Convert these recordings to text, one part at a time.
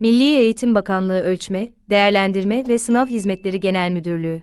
Milli Eğitim Bakanlığı Ölçme, Değerlendirme ve Sınav Hizmetleri Genel Müdürlüğü.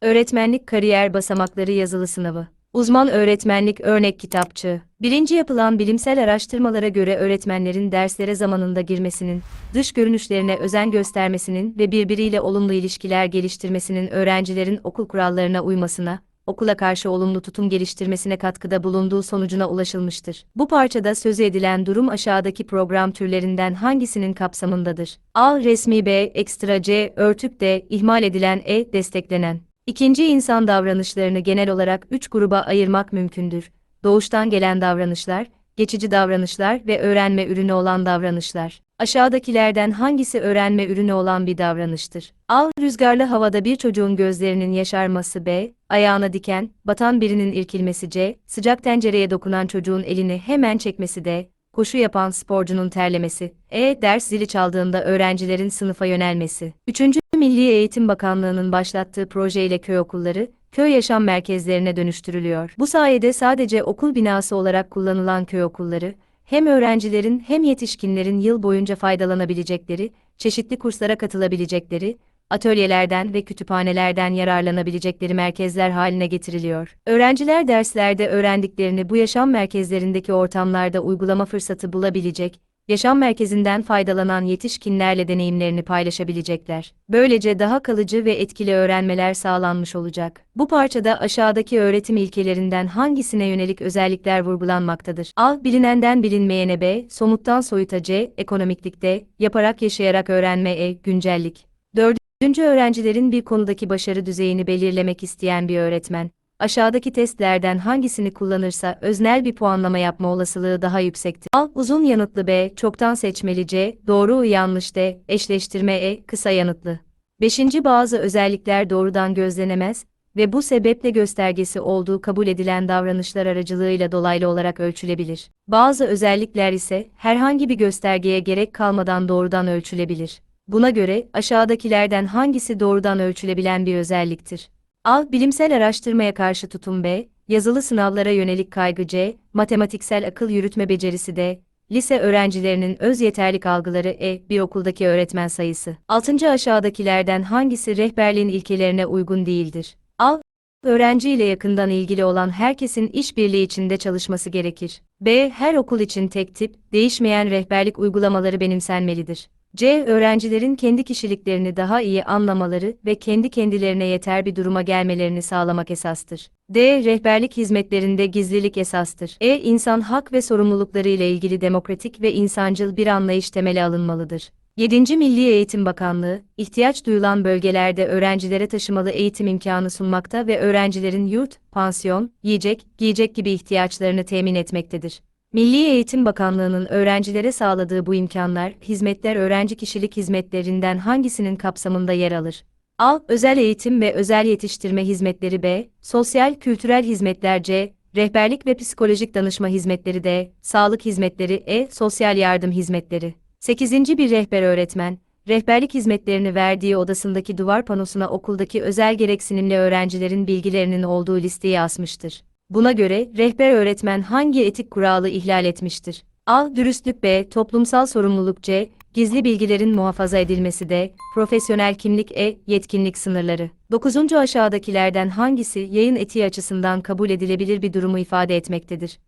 Öğretmenlik Kariyer Basamakları Yazılı Sınavı. Uzman Öğretmenlik Örnek Kitapçığı Birinci yapılan bilimsel araştırmalara göre öğretmenlerin derslere zamanında girmesinin, dış görünüşlerine özen göstermesinin ve birbiriyle olumlu ilişkiler geliştirmesinin öğrencilerin okul kurallarına uymasına, okula karşı olumlu tutum geliştirmesine katkıda bulunduğu sonucuna ulaşılmıştır. Bu parçada sözü edilen durum aşağıdaki program türlerinden hangisinin kapsamındadır? A. Resmi B. Ekstra C. Örtük D. ihmal edilen E. Desteklenen. İkinci insan davranışlarını genel olarak üç gruba ayırmak mümkündür. Doğuştan gelen davranışlar, geçici davranışlar ve öğrenme ürünü olan davranışlar. Aşağıdakilerden hangisi öğrenme ürünü olan bir davranıştır? A. Rüzgarlı havada bir çocuğun gözlerinin yaşarması B. Ayağına diken, batan birinin irkilmesi C. Sıcak tencereye dokunan çocuğun elini hemen çekmesi D. Koşu yapan sporcunun terlemesi. E. Ders zili çaldığında öğrencilerin sınıfa yönelmesi. 3. Milli Eğitim Bakanlığı'nın başlattığı projeyle köy okulları, köy yaşam merkezlerine dönüştürülüyor. Bu sayede sadece okul binası olarak kullanılan köy okulları, hem öğrencilerin hem yetişkinlerin yıl boyunca faydalanabilecekleri, çeşitli kurslara katılabilecekleri, atölyelerden ve kütüphanelerden yararlanabilecekleri merkezler haline getiriliyor. Öğrenciler derslerde öğrendiklerini bu yaşam merkezlerindeki ortamlarda uygulama fırsatı bulabilecek, yaşam merkezinden faydalanan yetişkinlerle deneyimlerini paylaşabilecekler. Böylece daha kalıcı ve etkili öğrenmeler sağlanmış olacak. Bu parçada aşağıdaki öğretim ilkelerinden hangisine yönelik özellikler vurgulanmaktadır? A. Bilinenden bilinmeyene B. Somuttan soyuta C. Ekonomiklikte, yaparak yaşayarak öğrenme E. Güncellik. Dördüncü öğrencilerin bir konudaki başarı düzeyini belirlemek isteyen bir öğretmen, aşağıdaki testlerden hangisini kullanırsa öznel bir puanlama yapma olasılığı daha yüksektir. A. Uzun yanıtlı B. Çoktan seçmeli C. Doğru yanlış D. Eşleştirme E. Kısa yanıtlı. Beşinci bazı özellikler doğrudan gözlenemez ve bu sebeple göstergesi olduğu kabul edilen davranışlar aracılığıyla dolaylı olarak ölçülebilir. Bazı özellikler ise herhangi bir göstergeye gerek kalmadan doğrudan ölçülebilir. Buna göre aşağıdakilerden hangisi doğrudan ölçülebilen bir özelliktir? A. Bilimsel araştırmaya karşı tutum B. Yazılı sınavlara yönelik kaygı C. Matematiksel akıl yürütme becerisi D. Lise öğrencilerinin öz yeterlik algıları E. Bir okuldaki öğretmen sayısı. 6. Aşağıdakilerden hangisi rehberliğin ilkelerine uygun değildir? A. Öğrenci ile yakından ilgili olan herkesin işbirliği içinde çalışması gerekir. B. Her okul için tek tip, değişmeyen rehberlik uygulamaları benimsenmelidir. C. Öğrencilerin kendi kişiliklerini daha iyi anlamaları ve kendi kendilerine yeter bir duruma gelmelerini sağlamak esastır. D. Rehberlik hizmetlerinde gizlilik esastır. E. İnsan hak ve sorumlulukları ile ilgili demokratik ve insancıl bir anlayış temeli alınmalıdır. 7. Milli Eğitim Bakanlığı, ihtiyaç duyulan bölgelerde öğrencilere taşımalı eğitim imkanı sunmakta ve öğrencilerin yurt, pansiyon, yiyecek, giyecek gibi ihtiyaçlarını temin etmektedir. Milli Eğitim Bakanlığı'nın öğrencilere sağladığı bu imkanlar, hizmetler öğrenci kişilik hizmetlerinden hangisinin kapsamında yer alır? A. Özel eğitim ve özel yetiştirme hizmetleri B. Sosyal kültürel hizmetler C. Rehberlik ve psikolojik danışma hizmetleri D. Sağlık hizmetleri E. Sosyal yardım hizmetleri. 8. Bir rehber öğretmen, rehberlik hizmetlerini verdiği odasındaki duvar panosuna okuldaki özel gereksinimli öğrencilerin bilgilerinin olduğu listeyi asmıştır. Buna göre rehber öğretmen hangi etik kuralı ihlal etmiştir? A. Dürüstlük B. Toplumsal sorumluluk C. Gizli bilgilerin muhafaza edilmesi D. Profesyonel kimlik E. Yetkinlik sınırları. 9. Aşağıdakilerden hangisi yayın etiği açısından kabul edilebilir bir durumu ifade etmektedir?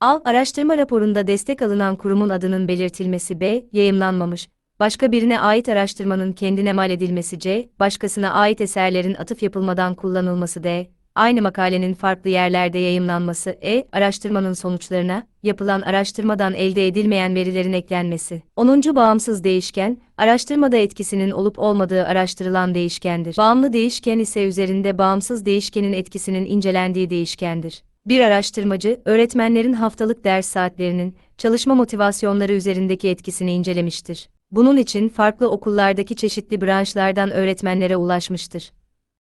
A. Araştırma raporunda destek alınan kurumun adının belirtilmesi B. Yayımlanmamış. Başka birine ait araştırmanın kendine mal edilmesi C. Başkasına ait eserlerin atıf yapılmadan kullanılması D aynı makalenin farklı yerlerde yayımlanması, e, araştırmanın sonuçlarına, yapılan araştırmadan elde edilmeyen verilerin eklenmesi. 10. Bağımsız değişken, araştırmada etkisinin olup olmadığı araştırılan değişkendir. Bağımlı değişken ise üzerinde bağımsız değişkenin etkisinin incelendiği değişkendir. Bir araştırmacı, öğretmenlerin haftalık ders saatlerinin, çalışma motivasyonları üzerindeki etkisini incelemiştir. Bunun için farklı okullardaki çeşitli branşlardan öğretmenlere ulaşmıştır.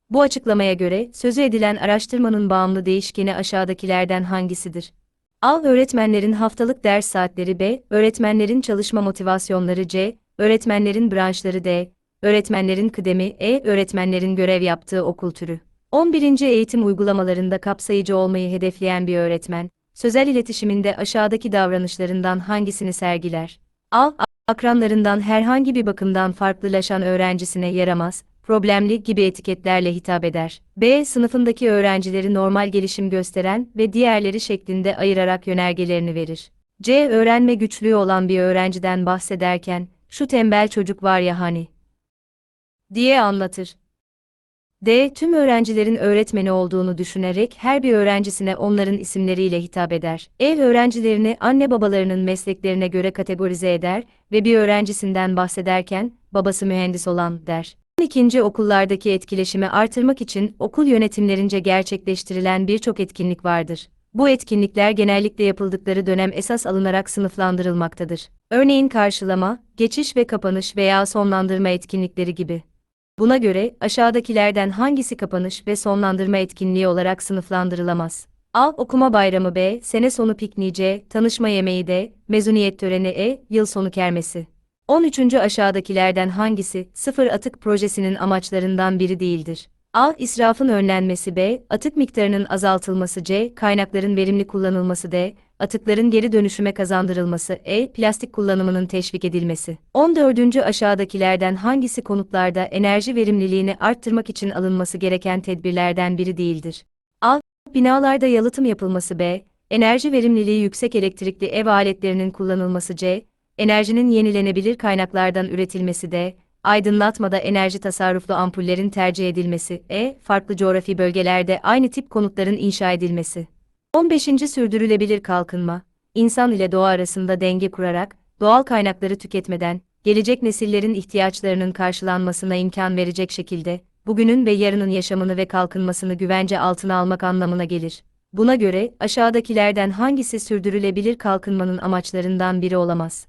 Bu açıklamaya göre, sözü edilen araştırmanın bağımlı değişkeni aşağıdakilerden hangisidir? A. Öğretmenlerin haftalık ders saatleri B. Öğretmenlerin çalışma motivasyonları C. Öğretmenlerin branşları D. Öğretmenlerin kıdemi E. Öğretmenlerin görev yaptığı okul türü. 11. Eğitim uygulamalarında kapsayıcı olmayı hedefleyen bir öğretmen, sözel iletişiminde aşağıdaki davranışlarından hangisini sergiler? A. akranlarından herhangi bir bakımdan farklılaşan öğrencisine yaramaz, problemli gibi etiketlerle hitap eder. B. Sınıfındaki öğrencileri normal gelişim gösteren ve diğerleri şeklinde ayırarak yönergelerini verir. C. Öğrenme güçlüğü olan bir öğrenciden bahsederken, şu tembel çocuk var ya hani, diye anlatır. D. Tüm öğrencilerin öğretmeni olduğunu düşünerek her bir öğrencisine onların isimleriyle hitap eder. E. Öğrencilerini anne babalarının mesleklerine göre kategorize eder ve bir öğrencisinden bahsederken, babası mühendis olan der. 12. okullardaki etkileşimi artırmak için okul yönetimlerince gerçekleştirilen birçok etkinlik vardır. Bu etkinlikler genellikle yapıldıkları dönem esas alınarak sınıflandırılmaktadır. Örneğin karşılama, geçiş ve kapanış veya sonlandırma etkinlikleri gibi. Buna göre aşağıdakilerden hangisi kapanış ve sonlandırma etkinliği olarak sınıflandırılamaz? A. Okuma bayramı B. Sene sonu pikniği C. Tanışma yemeği D. Mezuniyet töreni E. Yıl sonu kermesi. 13. aşağıdakilerden hangisi sıfır atık projesinin amaçlarından biri değildir? A. İsrafın önlenmesi B. Atık miktarının azaltılması C. Kaynakların verimli kullanılması D. Atıkların geri dönüşüme kazandırılması E. Plastik kullanımının teşvik edilmesi. 14. aşağıdakilerden hangisi konutlarda enerji verimliliğini arttırmak için alınması gereken tedbirlerden biri değildir? A. Binalarda yalıtım yapılması B. Enerji verimliliği yüksek elektrikli ev aletlerinin kullanılması C. Enerjinin yenilenebilir kaynaklardan üretilmesi D aydınlatmada enerji tasarruflu ampullerin tercih edilmesi, e, farklı coğrafi bölgelerde aynı tip konutların inşa edilmesi. 15. Sürdürülebilir kalkınma, insan ile doğa arasında denge kurarak, doğal kaynakları tüketmeden, gelecek nesillerin ihtiyaçlarının karşılanmasına imkan verecek şekilde, bugünün ve yarının yaşamını ve kalkınmasını güvence altına almak anlamına gelir. Buna göre, aşağıdakilerden hangisi sürdürülebilir kalkınmanın amaçlarından biri olamaz?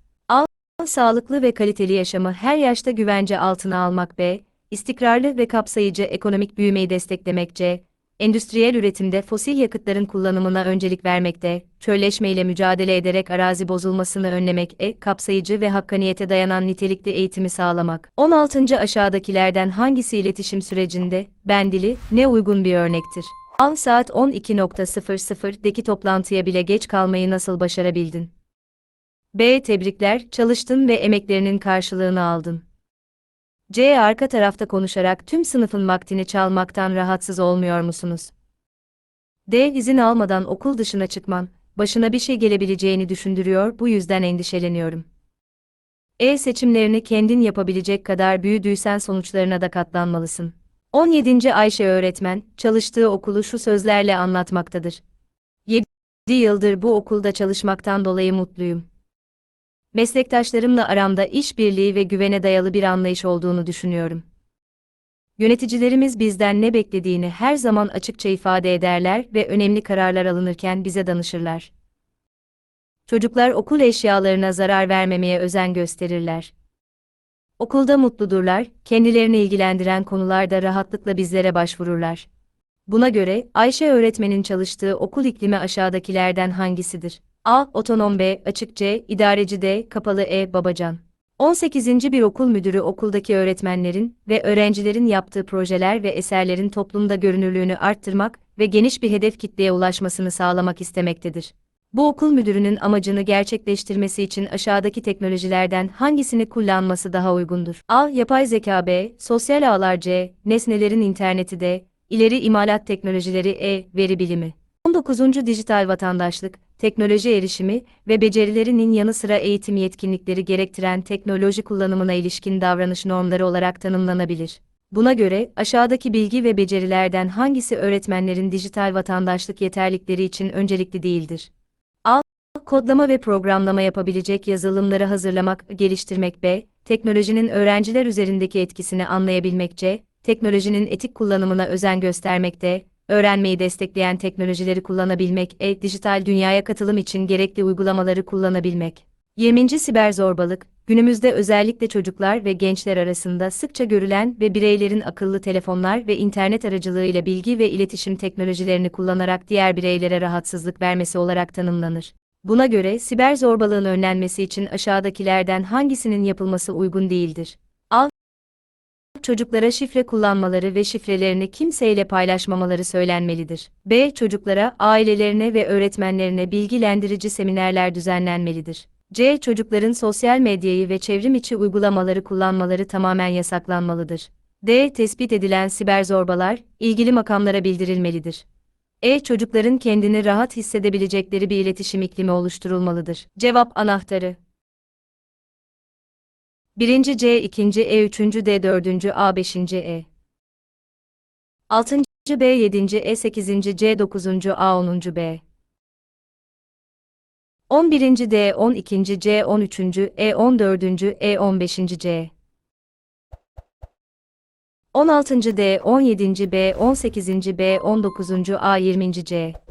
Sağlıklı ve kaliteli yaşamı her yaşta güvence altına almak B, istikrarlı ve kapsayıcı ekonomik büyümeyi desteklemek C, endüstriyel üretimde fosil yakıtların kullanımına öncelik vermekte, çölleşmeyle mücadele ederek arazi bozulmasını önlemek E, kapsayıcı ve hakkaniyete dayanan nitelikli eğitimi sağlamak. 16. aşağıdakilerden hangisi iletişim sürecinde, bendili, ne uygun bir örnektir? Al saat 12.00'deki toplantıya bile geç kalmayı nasıl başarabildin? B. Tebrikler, çalıştın ve emeklerinin karşılığını aldın. C. Arka tarafta konuşarak tüm sınıfın vaktini çalmaktan rahatsız olmuyor musunuz? D. İzin almadan okul dışına çıkman, başına bir şey gelebileceğini düşündürüyor, bu yüzden endişeleniyorum. E. Seçimlerini kendin yapabilecek kadar büyüdüysen sonuçlarına da katlanmalısın. 17. Ayşe öğretmen, çalıştığı okulu şu sözlerle anlatmaktadır. 7 yıldır bu okulda çalışmaktan dolayı mutluyum meslektaşlarımla aramda işbirliği ve güvene dayalı bir anlayış olduğunu düşünüyorum. Yöneticilerimiz bizden ne beklediğini her zaman açıkça ifade ederler ve önemli kararlar alınırken bize danışırlar. Çocuklar okul eşyalarına zarar vermemeye özen gösterirler. Okulda mutludurlar, kendilerini ilgilendiren konularda rahatlıkla bizlere başvururlar. Buna göre Ayşe öğretmenin çalıştığı okul iklimi aşağıdakilerden hangisidir? A. Otonom B. Açık C. İdareci D. Kapalı E. Babacan. 18. Bir okul müdürü okuldaki öğretmenlerin ve öğrencilerin yaptığı projeler ve eserlerin toplumda görünürlüğünü arttırmak ve geniş bir hedef kitleye ulaşmasını sağlamak istemektedir. Bu okul müdürünün amacını gerçekleştirmesi için aşağıdaki teknolojilerden hangisini kullanması daha uygundur? A. Yapay zeka B. Sosyal ağlar C. Nesnelerin interneti D. İleri imalat teknolojileri E. Veri bilimi. 19. Dijital vatandaşlık, teknoloji erişimi ve becerilerinin yanı sıra eğitim yetkinlikleri gerektiren teknoloji kullanımına ilişkin davranış normları olarak tanımlanabilir. Buna göre, aşağıdaki bilgi ve becerilerden hangisi öğretmenlerin dijital vatandaşlık yeterlikleri için öncelikli değildir? A. Kodlama ve programlama yapabilecek yazılımları hazırlamak, geliştirmek B. Teknolojinin öğrenciler üzerindeki etkisini anlayabilmek C. Teknolojinin etik kullanımına özen göstermek D öğrenmeyi destekleyen teknolojileri kullanabilmek, e, dijital dünyaya katılım için gerekli uygulamaları kullanabilmek. 20. Siber zorbalık, günümüzde özellikle çocuklar ve gençler arasında sıkça görülen ve bireylerin akıllı telefonlar ve internet aracılığıyla bilgi ve iletişim teknolojilerini kullanarak diğer bireylere rahatsızlık vermesi olarak tanımlanır. Buna göre siber zorbalığın önlenmesi için aşağıdakilerden hangisinin yapılması uygun değildir? Çocuklara şifre kullanmaları ve şifrelerini kimseyle paylaşmamaları söylenmelidir. B. Çocuklara, ailelerine ve öğretmenlerine bilgilendirici seminerler düzenlenmelidir. C. Çocukların sosyal medyayı ve çevrim içi uygulamaları kullanmaları tamamen yasaklanmalıdır. D. Tespit edilen siber zorbalar, ilgili makamlara bildirilmelidir. E. Çocukların kendini rahat hissedebilecekleri bir iletişim iklimi oluşturulmalıdır. Cevap anahtarı 1. C 2. E 3. D 4. A 5. E 6. B 7. E 8. C 9. A 10. B 11. D 12. C 13. E 14. E 15. C 16. D 17. B 18. B 19. A 20. C